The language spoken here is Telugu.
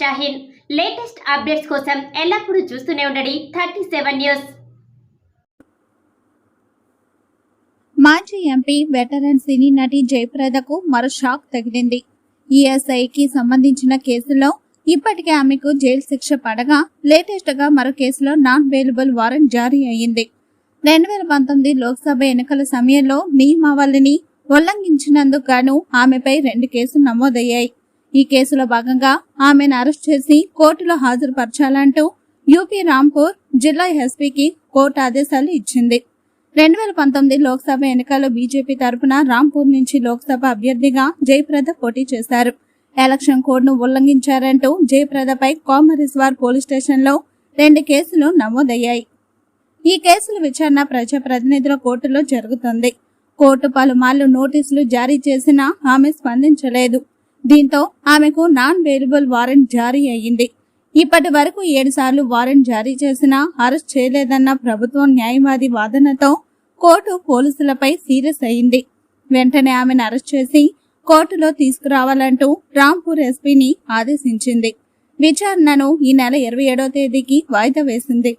షాహీన్. లేటెస్ట్ అప్డేట్స్ కోసం ఎల్లప్పుడూ చూస్తూనే ఉండండి థర్టీ సెవెన్ న్యూస్. మాజీ ఎంపీ వెటరన్ సినీ నటి జయప్రదకు మరో షాక్ తగిలింది. ఈఎస్ఐకి సంబంధించిన కేసులో ఇప్పటికే ఆమెకు జైలు శిక్ష పడగా లేటెస్ట్గా మరో కేసులో నాన్ బెయిలబుల్ వారెంట్ జారీ అయ్యింది. రెండు వేల పంతొమ్మిది లోక్సభ ఎన్నికల సమయంలో నియమావళిని ఉల్లంఘించినందుకు గాను ఆమెపై రెండు కేసులు నమోదయ్యాయి. ఈ కేసులో భాగంగా ఆమెను అరెస్ట్ చేసి కోర్టులో హాజరుపరచాలంటూ యూపీ రాంపూర్ జిల్లా ఎస్పీకి కోర్టు ఆదేశాలు ఇచ్చింది. రెండు వేల పంతొమ్మిది లోక్సభ ఎన్నికల్లో బీజేపీ తరఫున రాంపూర్ నుంచి లోక్సభ అభ్యర్థిగా జయప్రద పోటీ చేశారు. ఎలక్షన్ కోడ్ను ఉల్లంఘించారంటూ జయప్రదపై కోమరిస్వార్ పోలీస్ స్టేషన్లో రెండు కేసులు నమోదయ్యాయి. ఈ కేసుల విచారణ ప్రజాప్రతినిధుల కోర్టులో జరుగుతుంది. కోర్టు పలుమార్లు నోటీసులు జారీ చేసినా ఆమె స్పందించలేదు. దీంతో ఆమెకు నాన్ వేరియబుల్ వారెంట్ జారీ అయ్యింది. ఇప్పటి వరకు ఏడుసార్లు వారెంట్ జారీ చేసినా అరెస్ట్ చేయలేదన్న ప్రభుత్వం న్యాయవాది వాదనతో కోర్టు పోలీసులపై సీరియస్ అయింది వెంటనే ఆమెను అరెస్ట్ చేసి కోర్టులో తీసుకురావాలంటూ రాంపూర్ ఎస్పీని ఆదేశించింది. విచారణను ఈ నెల ఇరవై ఏడో తేదీకి వాయిదా వేసింది.